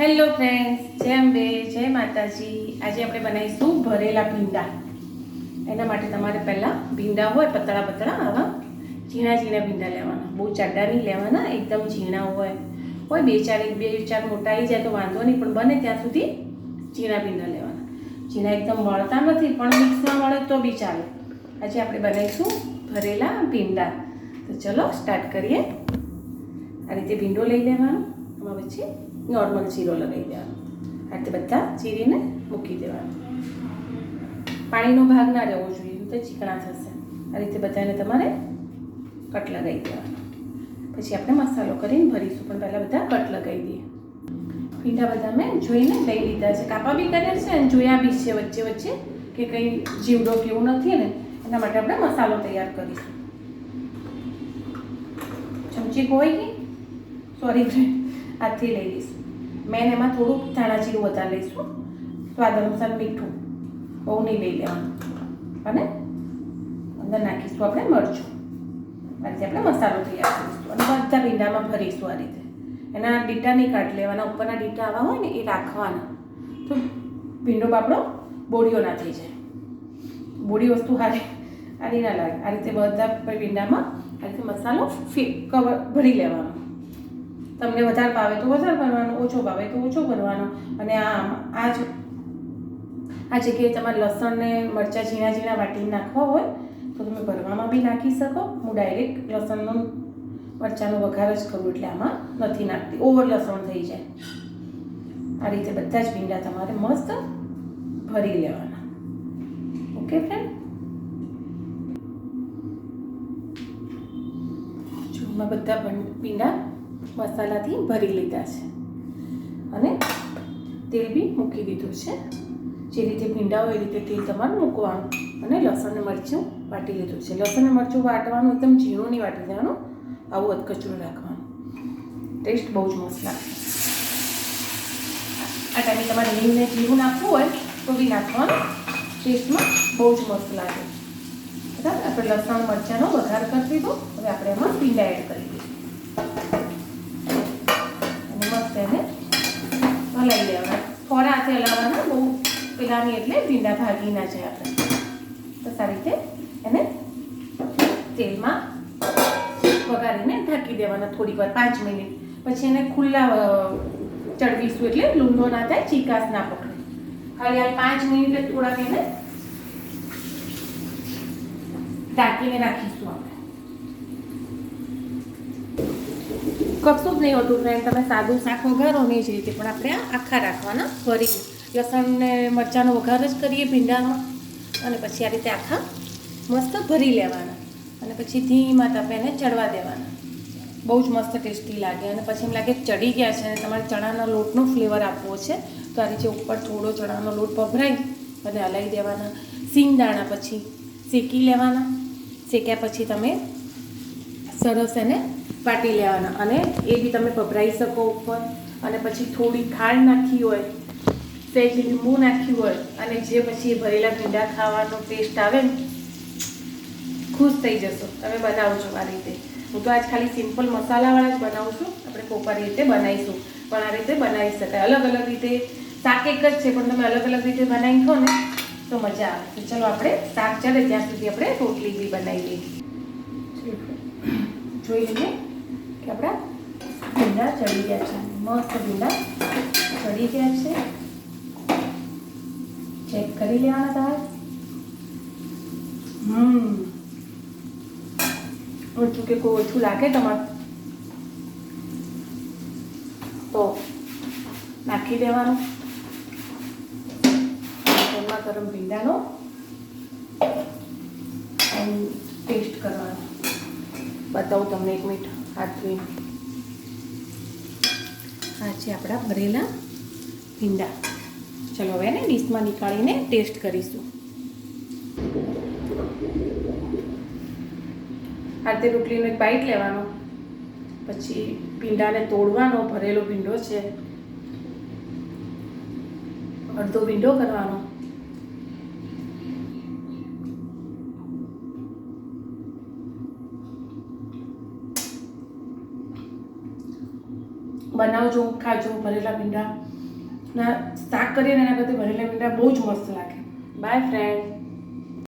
Hello friends જય અંબે, જય માતાજી. આજે આપણે બનાવીશું ભરેલા ભીંડા. એના માટે તમારે પહેલાં ભીંડા હોય, પતળા પતળા, આવા ઝીણા ઝીણા ભીંડા લેવાના. બહુ ચાડા નહીં લેવાના, એકદમ ઝીણા હોય. હોય બે ચાર, એક બે ચાર મોટા આવી જાય તો વાંધો નહીં, પણ બને ત્યાં સુધી ઝીણા ભીંડા લેવાના. ઝીણા એકદમ મળતા નથી, પણ મિક્સમાં મળે તો બી ચાલે. આજે આપણે બનાવીશું ભરેલા ભીંડા. તો ચલો સ્ટાર્ટ કરીએ. આ રીતે ભીંડો લઈ લેવાનો. એમાં વચ્ચે નોર્મલ જીરો લગાવી દેવાનો આ રીતે બધા ચીરીને મૂકી દેવાનું પાણીનો ભાગ ના રહેવો જોઈએ તો ચીકણા થશે આ રીતે બધાને તમારે કટ લગાવી દેવાનો પછી આપણે મસાલો કરીને ભરીશું પણ પહેલાં બધા કટ લગાવી દઈએ પીઠા બધા મેં જોઈને લઈ લીધા છે કાપા બી કર્યા છે અને જોયા બી છે વચ્ચે વચ્ચે કે કંઈ જીવડો કે એવું નથી ને એના માટે આપણે મસાલો તૈયાર કરીશું ચમચી કોઈ ગઈ સોરી હાથથી લઈ લઈશ. મેં એમાં થોડુંક ધાણા જીરું વધારે લઈશું. સ્વાદ અનુસાર મીઠું બહુ નહીં લઈ લેવાનું. અને અંદર નાખીશું આપણે મરચું. રીતે આપણે મસાલો તૈયાર કરીશું અને બધા ભીંડામાં ભરીશું આ રીતે. એના ડીટા નહીં કાઢ લેવાના. ઉપરના ડીટા આવા હોય ને એ રાખવાના. તો ભીંડો બાપડો બોડીઓ ના થઈ જાય. બોડી વસ્તુ હારી હારી ના લાગે. આ રીતે બધા ભીંડામાં આ રીતે મસાલો ફી કવર ભરી લેવાનો. તમને વધારે ભાવે તો વધારે ભરવાનો, ઓછો ભાવે તો ઓછો ભરવાનો. અને આ આ જ, આ જગ્યાએ તમારે લસણને મરચાં ઝીણા ઝીણા વાટીને નાખવા હોય, તો તમે ભરવામાં બી નાખી શકો. હું ડાયરેક્ટ લસણનો મરચાંનો વઘાર જ કરું એટલે આમાં નથી નાખતી. ઓવર લસણ થઈ જાય. આ રીતે બધા જ ભીંડા તમારે મસ્ત ભરી લેવાના. ઓકે ફ્રેન્ડ બધા ભીંડા મસાલાથી ભરી લીધા છે. અને તેલ બી મૂકી દીધું છે. જે રીતે ભીંડા હોય એ રીતે તેલ તમારે મૂકવાનું અને લસણ મરચું વાટી લીધું છે. લસણ મરચું વાટવાનું એકદમ ઝીણું નહીં વાટી દેવાનું, આવું અધકચરું રાખવાનું. ટેસ્ટ બહુ જ મસ્ત લાગે. આ ટાઈમે તમારે લીંબને જીરું નાખવું હોય તો બી નાખવાનું. ટેસ્ટમાં બહુ જ મસ્ત લાગે. બરાબર? આપણે લસણ, મરચાંનો વઘાર કરી દીધો. હવે આપણે એમાં ભીંડા એડ કરી દઈશું અને મસ્ત એને હલાવી દેવાના થોડા હાથે હલાવવાના બહુ પેલા નહીં એટલે ભીંડા ભાગી ના આપણે. તો સારી રીતે એને તેલમાં વગાડીને ઢાંકી દેવાના થોડીક વાર, પાંચ મિનિટ. પછી એને ખુલ્લા ચડવીશું એટલે લૂંધો ના થાય, ચીકાશ ના પકડે. ખાલી આ પાંચ મિનિટ થોડાક એને ઢાંકીને રાખીશું આપણે. કશું જ નહીં હોતું ફ્રેન્ડ તમે સાદું શાક વઘારો ને એ જ રીતે, પણ આપણે આખા રાખવાના ભરી લસણ ને મરચાંનો વઘાર જ કરીએ ભીંડામાં. અને પછી આ રીતે આખા મસ્ત ભરી લેવાના. અને પછી ધીમા તાપે એને ચડવા દેવાના. બહુ જ મસ્ત ટેસ્ટી લાગે. અને પછી એમ લાગે ચડી ગયા છે અને તમારે ચણાના લોટનો ફ્લેવર આપવો છે, તો આ રીતે ઉપર થોડો ચણાનો લોટ પભરાઈ અને હલાવી દેવાના. સિંગદાણા પછી શેકી લેવાના. શેક્યા પછી તમે સરસ એને વાટી લેવાના. અને એ બી તમે ભભરાઈ શકો ઉપર. અને પછી થોડી ખાંડ નાખી હોય સહેજ લીંબુ નાખ્યું હોય. અને જે પછી એ ભરેલા ભીંડા ખાવાનો ટેસ્ટ આવે ને, ખુશ થઈ જશો. તમે બનાવજો આ રીતે. હું તો આજ ખાલી સિમ્પલ મસાલાવાળા જ બનાવું છું. આપણે કોપર રીતે બનાવીશું. પણ આ રીતે બનાવી શકાય. અલગ અલગ રીતે શાક એક જ છે, પણ તમે અલગ અલગ રીતે બનાવી ખો ને, તો મજા આવે. તો ચલો આપણે શાક ચાલે ત્યાં સુધી આપણે રોટલી બી બનાવી લઈએ. જોઈ લઈએ કે આપણા ભીંડા ચડી ગયા છે. મસ્ત ભીંડા ચડી ગયા છે. ચેક કરી લેવાના તમારે હમ. ઓછું કે કોઈ ઓછું લાગે તમારે? તો નાખી દેવાનું. ગરમા ગરમ ભીંડાનો ટેસ્ટ કરવાનો. બતાવું તમને એક મિનિટ. હાથ ધોઈને. આ છે આપણા ભરેલા ભીંડા. ચલો હવે એને ડીશમાં નીકાળીને ટેસ્ટ કરીશું. આ રીતે રોટલીનો એક બાઈટ લેવાનો. પછી ભીંડાને તોડવાનો, ભરેલો ભીંડો છે. અડધો ભીંડો કરવાનો. બનાવજો, ખાજો ભરેલા ભીંડા. ના શાક કરીએ ને એના કરતાં ભરેલા ભીંડા બહુ જ મસ્ત લાગે. By friend